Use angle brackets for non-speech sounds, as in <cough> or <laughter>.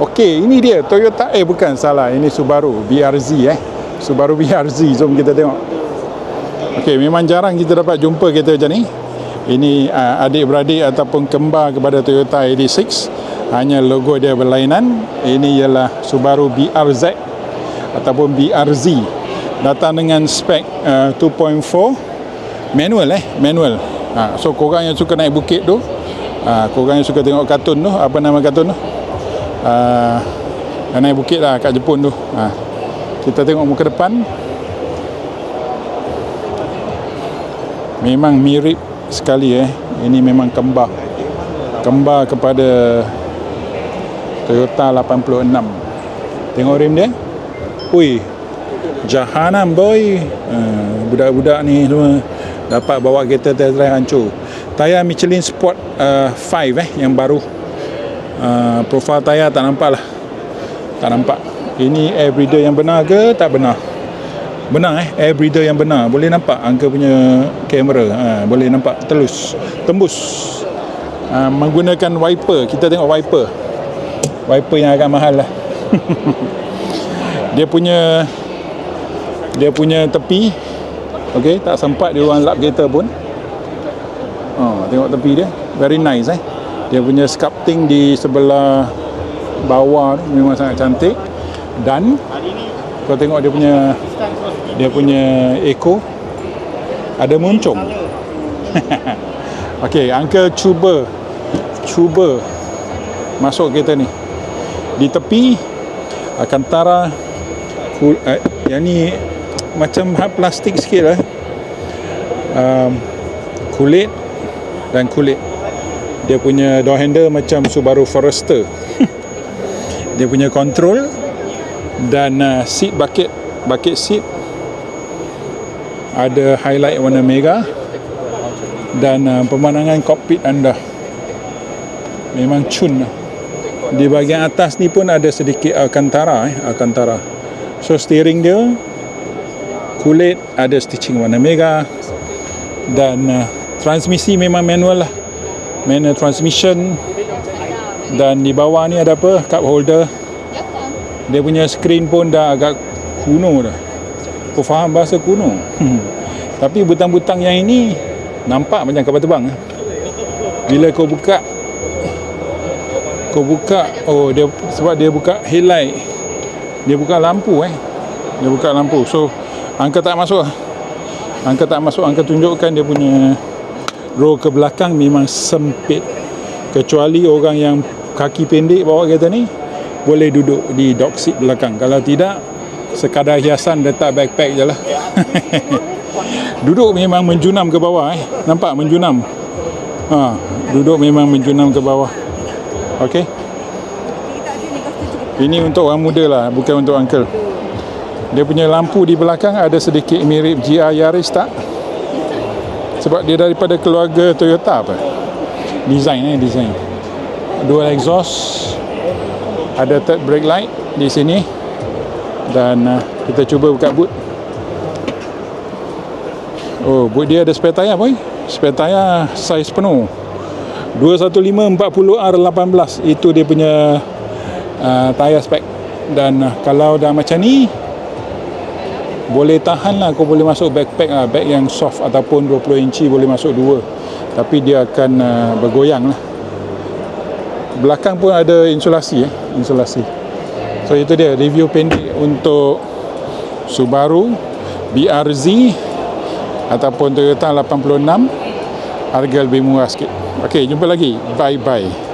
Okey, ini dia Toyota eh bukan salah, ini Subaru BRZ eh. Subaru BRZ. Jom kita tengok. Okey, memang jarang kita dapat jumpa kereta macam ni. Ini uh, adik-beradik ataupun kembar kepada Toyota 86. Hanya logo dia berlainan. Ini ialah Subaru BRZ ataupun BRZ. Datang dengan spek uh, 2.4 manual eh, manual. Ha, so korang yang suka naik bukit tu, ha, korang yang suka tengok kartun tu, apa nama kartun tu? Uh, naik bukit lah kat Jepun tu. Uh, kita tengok muka depan. Memang mirip sekali eh. Ini memang kembar. Kembar kepada Toyota 86 tengok rim dia. Ui jahanam boy. Uh, budak-budak ni semua dapat bawa kereta test drive hancur. Tayar Michelin Sport uh, 5 eh yang baru uh, profil tayar tak nampak lah. Tak nampak. Ini air breather yang benar ke tak benar? Benar eh? Air breather yang benar. Boleh nampak angka punya kamera? Ha, boleh nampak telus tembus. Uh, menggunakan wiper. Kita tengok wiper. Wiper yang agak mahal lah. <laughs> Dia punya dia punya tepi. Ok tak sempat dia orang lap kereta pun. Oh, tengok tepi dia. Very nice eh dia punya sculpting di sebelah bawah memang sangat cantik. Dan kau tengok dia punya dia punya echo ada muncung. <laughs> Okey, Uncle cuba cuba masuk kereta ni. Di tepi akan tara uh, yang ni macam plastik sikit lah. Um, kulit dan kulit dia punya door handle macam Subaru Forester. <laughs> Dia punya control dan uh, seat bucket bucket seat. Ada highlight warna mega dan uh, pemandangan kokpit anda. Memang cun. Di bahagian atas ni pun ada sedikit Alcantara eh, Alcantara. So steering dia kulit ada stitching warna mega dan uh, transmisi memang manual lah manual transmission. Dan di bawah ni ada apa? Cup holder. Dia punya screen pun dah agak kuno dah. Kau faham bahasa kuno? <laughs> Tapi butang-butang yang ini nampak macam kapal terbang eh. bila kau buka kau buka oh dia sebab dia buka headlight. Dia buka lampu eh. Dia buka lampu. So angka tak masuk angka tak masuk angka tunjukkan dia punya row ke belakang memang sempit. Kecuali orang yang kaki pendek bawa kereta ni boleh duduk di dog seat belakang. Kalau tidak sekadar hiasan letak backpack je lah. <laughs> Duduk memang menjunam ke bawah eh. Nampak menjunam? Ha, duduk memang menjunam ke bawah. Ok ini untuk orang muda lah bukan untuk uncle. Dia punya lampu di belakang ada sedikit mirip GR Yaris tak sebab dia daripada keluarga Toyota apa? Design eh design. Dual exhaust ada third brake light di sini dan uh, kita cuba buka boot. Oh boot dia ada spare tayar boy. Spare tayar saiz penuh. 215-40R18 itu dia punya uh, tayar spek dan uh, kalau dah macam ni boleh tahan lah kau boleh masuk backpack lah. Bag yang soft ataupun 20 inci boleh masuk dua. Tapi dia akan uh, bergoyang lah. Belakang pun ada insulasi eh. Insulasi. So itu dia. Review pendek untuk Subaru BRZ ataupun Toyota 86 harga lebih murah sikit. Ok jumpa lagi. Bye bye